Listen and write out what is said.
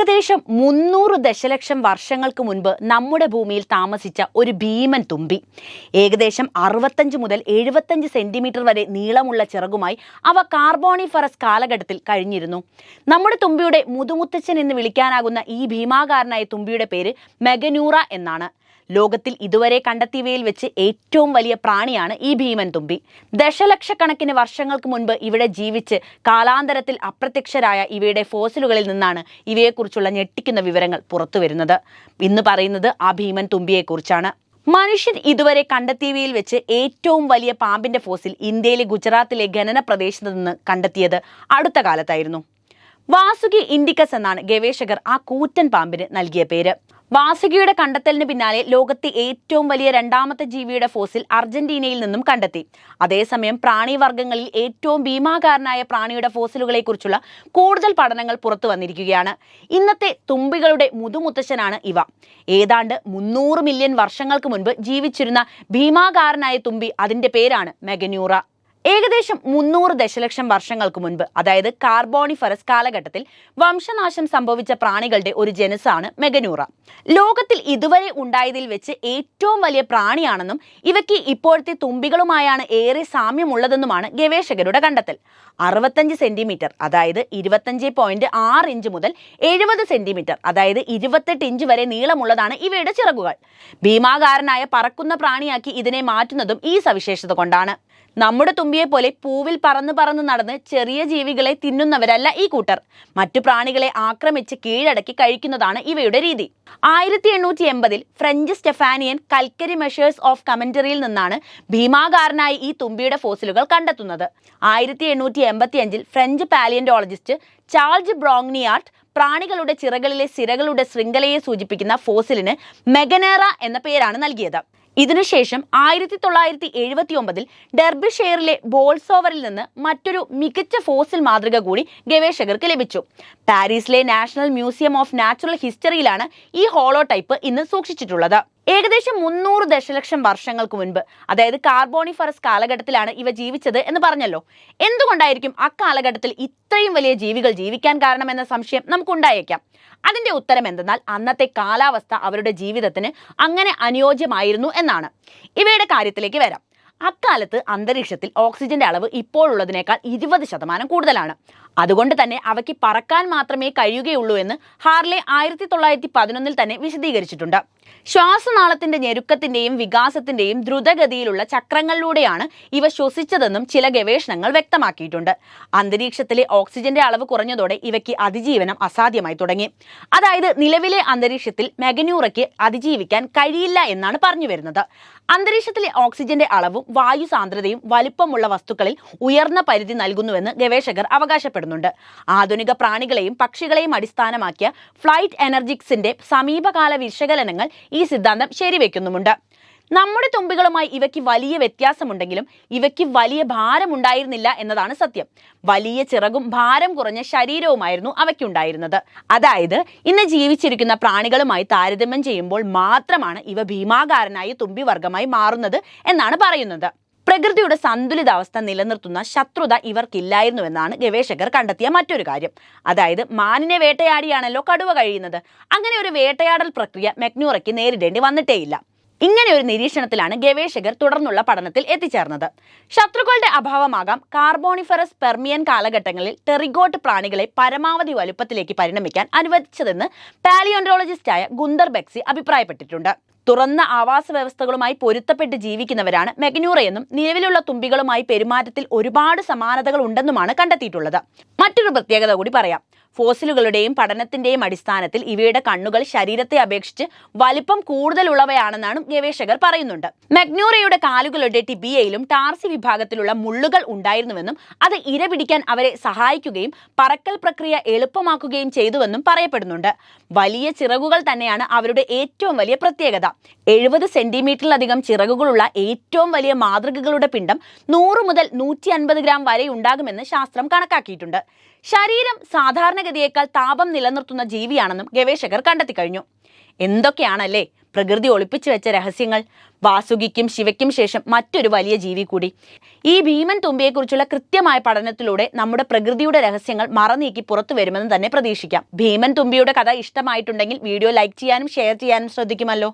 ഏകദേശം മുന്നൂറ് ദശലക്ഷം വർഷങ്ങൾക്ക് മുൻപ് നമ്മുടെ ഭൂമിയിൽ താമസിച്ച ഒരു ഭീമൻ തുമ്പി. ഏകദേശം അറുപത്തഞ്ച് മുതൽ എഴുപത്തഞ്ച് സെന്റിമീറ്റർ വരെ നീളമുള്ള ചിറകുമായി അവ കാർബോണിഫറസ് കാലഘട്ടത്തിൽ കഴിഞ്ഞിരുന്നു. നമ്മുടെ തുമ്പിയുടെ മുതുമുത്തച്ഛൻ എന്ന് വിളിക്കാനാകുന്ന ഈ ഭീമാകാരനായ തുമ്പിയുടെ പേര് മെഗനൂറ എന്നാണ്. ലോകത്തിൽ ഇതുവരെ കണ്ടെത്തിയവയിൽ വെച്ച് ഏറ്റവും വലിയ പ്രാണിയാണ് ഈ ഭീമൻ തുമ്പി. ദശലക്ഷക്കണക്കിന് വർഷങ്ങൾക്ക് മുൻപ് ഇവിടെ ജീവിച്ച് കാലാന്തരത്തിൽ അപ്രത്യക്ഷരായ ഇവയുടെ ഫോസിലുകളിൽ നിന്നാണ് ഇവയെക്കുറിച്ചുള്ള ഞെട്ടിക്കുന്ന വിവരങ്ങൾ പുറത്തു പുറത്തുവരുന്നത്. ഇന്ന് പറയുന്നത് ആ ഭീമൻ തുമ്പിയെക്കുറിച്ചാണ്. മനുഷ്യൻ ഇതുവരെ കണ്ടെത്തിയവയിൽ വെച്ച് ഏറ്റവും വലിയ പാമ്പിന്റെ ഫോസിൽ ഇന്ത്യയിലെ ഗുജറാത്തിലെ ഖനന പ്രദേശത്ത് നിന്ന് കണ്ടെത്തിയത് അടുത്ത കാലത്തായിരുന്നു. വാസുകി ഇൻഡിക്കസ് എന്നാണ് ഗവേഷകർ ആ കൂറ്റൻ പാമ്പിന് നൽകിയ പേര്. വാസുകിയുടെ കണ്ടെത്തലിന് പിന്നാലെ ലോകത്തെ ഏറ്റവും വലിയ രണ്ടാമത്തെ ജീവിയുടെ ഫോസിൽ അർജന്റീനയിൽ നിന്നും കണ്ടെത്തി. അതേസമയം പ്രാണിവർഗങ്ങളിൽ ഏറ്റവും ഭീമാകാരനായ പ്രാണിയുടെ ഫോസിലുകളെ കുറിച്ചുള്ള കൂടുതൽ പഠനങ്ങൾ പുറത്തു വന്നിരിക്കുകയാണ്. ഇന്നത്തെ തുമ്പികളുടെ മുതുമുത്തശ്ശനാണ് ഇവ. ഏതാണ്ട് മുന്നൂറ് മില്യൺ വർഷങ്ങൾക്ക് മുൻപ് ജീവിച്ചിരുന്ന ഭീമാകാരനായ തുമ്പി അതിന്റെ പേരാണ് മെഗന്യൂറ. ഏകദേശം മുന്നൂറ് ദശലക്ഷം വർഷങ്ങൾക്ക് മുൻപ് അതായത് കാർബോണിഫറസ് കാലഘട്ടത്തിൽ വംശനാശം സംഭവിച്ച പ്രാണികളുടെ ഒരു ജനസാണ് മെഗനൂറ. ലോകത്തിൽ ഇതുവരെ ഉണ്ടായതിൽ വെച്ച് ഏറ്റവും വലിയ പ്രാണിയാണെന്നും ഇവയ്ക്ക് ഇപ്പോഴത്തെ തുമ്പികളുമായാണ് ഏറെ സാമ്യമുള്ളതെന്നുമാണ് ഗവേഷകരുടെ കണ്ടെത്തൽ. അറുപത്തഞ്ച് സെന്റിമീറ്റർ അതായത് ഇരുപത്തഞ്ച് പോയിന്റ് ആറ് ഇഞ്ച് മുതൽ എഴുപത് സെന്റിമീറ്റർ അതായത് ഇരുപത്തെട്ട് ഇഞ്ച് വരെ നീളമുള്ളതാണ് ഇവയുടെ ചിറകുകൾ. ഭീമാകാരനായ പറക്കുന്ന പ്രാണിയാക്കി ഇതിനെ മാറ്റുന്നതും ഈ സവിശേഷത കൊണ്ടാണ്. നമ്മുടെ തുമ്പിയെ പോലെ പൂവിൽ പറന്ന് പറന്ന് നടന്ന് ചെറിയ ജീവികളെ തിന്നുന്നവരല്ല ഈ കൂട്ടർ. മറ്റു പ്രാണികളെ ആക്രമിച്ച് കീഴടക്കി കഴിക്കുന്നതാണ് ഇവയുടെ രീതി. ആയിരത്തി എണ്ണൂറ്റി എൺപതിൽ ഫ്രഞ്ച് സ്റ്റെഫാനിയൻ കൽക്കരി മെഷേഴ്സ് ഓഫ് കമന്ററിയിൽ നിന്നാണ് ഭീമാകാരനായി ഈ തുമ്പിയുടെ ഫോസിലുകൾ കണ്ടെത്തുന്നത്. ആയിരത്തി എണ്ണൂറ്റി എൺപത്തി അഞ്ചിൽ ഫ്രഞ്ച് പാലിയന്റോളജിസ്റ്റ് ചാൾജ് ബ്രോങ്നിയാർട്ട് പ്രാണികളുടെ ചിറകളിലെ സിരകളുടെ ശൃംഖലയെ സൂചിപ്പിക്കുന്ന ഫോസിലിന് മെഗനേറ എന്ന പേരാണ് നൽകിയത്. ഇതിനുശേഷം ആയിരത്തി തൊള്ളായിരത്തി എഴുപത്തി ഒമ്പതിൽ ഡെർബിഷെയറിലെ ബോൾസോവറിൽ നിന്ന് മറ്റൊരു മികച്ച ഫോസിൽ മാതൃക കൂടി ഗവേഷകർക്ക് ലഭിച്ചു. പാരീസിലെ നാഷണൽ മ്യൂസിയം ഓഫ് നാച്ചുറൽ ഹിസ്റ്ററിയിലാണ് ഈ ഹോളോ ടൈപ്പ് ഇന്ന് സൂക്ഷിച്ചിട്ടുള്ളത്. ഏകദേശം മുന്നൂറ് ദശലക്ഷം വർഷങ്ങൾക്ക് മുൻപ് അതായത് കാർബോണിഫറസ് കാലഘട്ടത്തിലാണ് ഇവ ജീവിച്ചത് എന്ന് പറഞ്ഞല്ലോ. എന്തുകൊണ്ടായിരിക്കും അക്കാലഘട്ടത്തിൽ ഇത്രയും വലിയ ജീവികൾ ജീവിക്കാൻ കാരണമെന്ന സംശയം നമുക്കുണ്ടായേക്കാം. അതിന്റെ ഉത്തരം എന്തെന്നാൽ അന്നത്തെ കാലാവസ്ഥ അവരുടെ ജീവിതത്തിന് അങ്ങനെ അനുയോജ്യമായിരുന്നു എന്നാണ്. ഇവയുടെ കാര്യത്തിലേക്ക് വരാം. അക്കാലത്ത് അന്തരീക്ഷത്തിൽ ഓക്സിജന്റെ അളവ് ഇപ്പോഴുള്ളതിനേക്കാൾ ഇരുപത് ശതമാനം കൂടുതലാണ്. അതുകൊണ്ട് തന്നെ അവയ്ക്ക് പറക്കാൻ മാത്രമേ കഴിയുകയുള്ളൂ എന്ന് ഹാർലെ ആയിരത്തി തൊള്ളായിരത്തി പതിനൊന്നിൽ തന്നെ വിശദീകരിച്ചിട്ടുണ്ട്. ശ്വാസനാളത്തിന്റെ ഞെരുക്കത്തിന്റെയും വികാസത്തിന്റെയും ദ്രുതഗതിയിലുള്ള ചക്രങ്ങളിലൂടെയാണ് ഇവ ശ്വസിച്ചതെന്നും ചില ഗവേഷണങ്ങൾ വ്യക്തമാക്കിയിട്ടുണ്ട്. അന്തരീക്ഷത്തിലെ ഓക്സിജന്റെ അളവ് കുറഞ്ഞതോടെ ഇവയ്ക്ക് അതിജീവനം അസാധ്യമായി തുടങ്ങി. അതായത് നിലവിലെ അന്തരീക്ഷത്തിൽ മെഗന്യൂറയ്ക്ക് അതിജീവിക്കാൻ കഴിയില്ല എന്നാണ് പറഞ്ഞു വരുന്നത്. അന്തരീക്ഷത്തിലെ ഓക്സിജന്റെ അളവും വായു സാന്ദ്രതയും വലുപ്പമുള്ള വസ്തുക്കളിൽ ഉയർന്ന പരിധി നൽകുന്നുവെന്ന് ഗവേഷകർ അവകാശപ്പെടുന്നുണ്ട് ആധുനിക പ്രാണികളെയും പക്ഷികളെയും അടിസ്ഥാനമാക്കിയ ഫ്ലൈറ്റ് എനർജിക്സിന്റെ സമീപകാല വിശകലനങ്ങൾ ഈ സിദ്ധാന്തം ശരിവെക്കുന്നുമുണ്ട്. നമ്മുടെ തുമ്പികളുമായി ഇവയ്ക്ക് വലിയ വ്യത്യാസമുണ്ടെങ്കിലും ഇവയ്ക്ക് വലിയ ഭാരമുണ്ടായിരുന്നില്ല എന്നതാണ് സത്യം. വലിയ ചിറകും ഭാരം കുറഞ്ഞ ശരീരവുമായിരുന്നു അവയ്ക്കുണ്ടായിരുന്നത്. അതായത് ഇന്ന് ജീവിച്ചിരിക്കുന്ന പ്രാണികളുമായി താരതമ്യം ചെയ്യുമ്പോൾ മാത്രമാണ് ഇവ ഭീമാകാരനായ തുമ്പി വർഗമായി മാറുന്നത് എന്നാണ് പറയുന്നത്. പ്രകൃതിയുടെ സന്തുലിതാവസ്ഥ നിലനിർത്തുന്ന ശത്രുത ഇവർക്കില്ലായിരുന്നുവെന്നാണ് ഗവേഷകർ കണ്ടെത്തിയ മറ്റൊരു കാര്യം. അതായത് മാനിനെ വേട്ടയാടിയാണല്ലോ കടുവ കഴിയുന്നത്. അങ്ങനെ ഒരു വേട്ടയാടൽ പ്രക്രിയ മെക്നൂറയ്ക്ക് നേരിടേണ്ടി വന്നിട്ടേയില്ല. ഇങ്ങനെ ഒരു നിരീക്ഷണത്തിലാണ് ഗവേഷകർ തുടർന്നുള്ള പഠനത്തിൽ എത്തിച്ചേർന്നത്. ശത്രുക്കളുടെ അഭാവമാകാം കാർബോണിഫറസ് പെർമിയൻ കാലഘട്ടങ്ങളിൽ ടെറിഗോട്ട് പ്രാണികളെ പരമാവധി വലുപ്പത്തിലേക്ക് പരിണമിക്കാൻ അനുവദിച്ചതെന്ന് പാലിയോണ്ടോളജിസ്റ്റായ ഗുന്ദർ ബെക്സി അഭിപ്രായപ്പെട്ടിട്ടുണ്ട്. തുറന്ന ആവാസ വ്യവസ്ഥകളുമായി പൊരുത്തപ്പെട്ട് ജീവിക്കുന്നവരാണ് മെഗനൂറയെന്നും നിലവിലുള്ള തുമ്പികളുമായി പെരുമാറ്റത്തിൽ ഒരുപാട് സമാനതകൾ ഉണ്ടെന്നുമാണ് കണ്ടെത്തിയിട്ടുള്ളത്. മറ്റൊരു പ്രത്യേകത കൂടി പറയാം. ഫോസിലുകളുടെയും പഠനത്തിന്റെയും അടിസ്ഥാനത്തിൽ ഇവയുടെ കണ്ണുകൾ ശരീരത്തെ അപേക്ഷിച്ച് വലിപ്പം കൂടുതലുള്ളവയാണെന്നാണ് ഗവേഷകർ പറയുന്നുണ്ട്. മെഗ്നൂറയുടെ കാലുകളുടെ ടിബിയയിലും ടാർസി വിഭാഗത്തിലുള്ള മുള്ളുകൾ ഉണ്ടായിരുന്നുവെന്നും അത് ഇര പിടിക്കാൻ അവരെ സഹായിക്കുകയും പറക്കൽ പ്രക്രിയ എളുപ്പമാക്കുകയും ചെയ്തുവെന്നും പറയപ്പെടുന്നുണ്ട്. വലിയ ചിറകുകൾ തന്നെയാണ് അവരുടെ ഏറ്റവും വലിയ പ്രത്യേകത. എഴുപത് സെന്റിമീറ്ററിലധികം ചിറകുകളുള്ള ഏറ്റവും വലിയ മാതൃകകളുടെ പിണ്ടം നൂറ് മുതൽ നൂറ്റി അൻപത് ഗ്രാം വരെ ഉണ്ടാകുമെന്ന് ശാസ്ത്രം കണക്കാക്കിയിട്ടുണ്ട്. ശരീരം സാധാരണഗതിയേക്കാൾ താപം നിലനിർത്തുന്ന ജീവിയാണെന്നും ഗവേഷകർ കണ്ടെത്തി കഴിഞ്ഞു എന്തൊക്കെയാണല്ലേ? പ്രകൃതി ഒളിപ്പിച്ചു വെച്ച രഹസ്യങ്ങൾ. വാസുകിക്കും ശിവയ്ക്കും ശേഷം മറ്റൊരു വലിയ ജീവി കൂടി. ഈ ഭീമൻ തുമ്പിയെക്കുറിച്ചുള്ള കൃത്യമായ പഠനത്തിലൂടെ നമ്മുടെ പ്രകൃതിയുടെ രഹസ്യങ്ങൾ മറനീക്കി പുറത്തു വരുമെന്ന് തന്നെ പ്രതീക്ഷിക്കാം. ഭീമൻ തുമ്പിയുടെ കഥ ഇഷ്ടമായിട്ടുണ്ടെങ്കിൽ വീഡിയോ ലൈക്ക് ചെയ്യാനും ഷെയർ ചെയ്യാനും ശ്രദ്ധിക്കുമല്ലോ.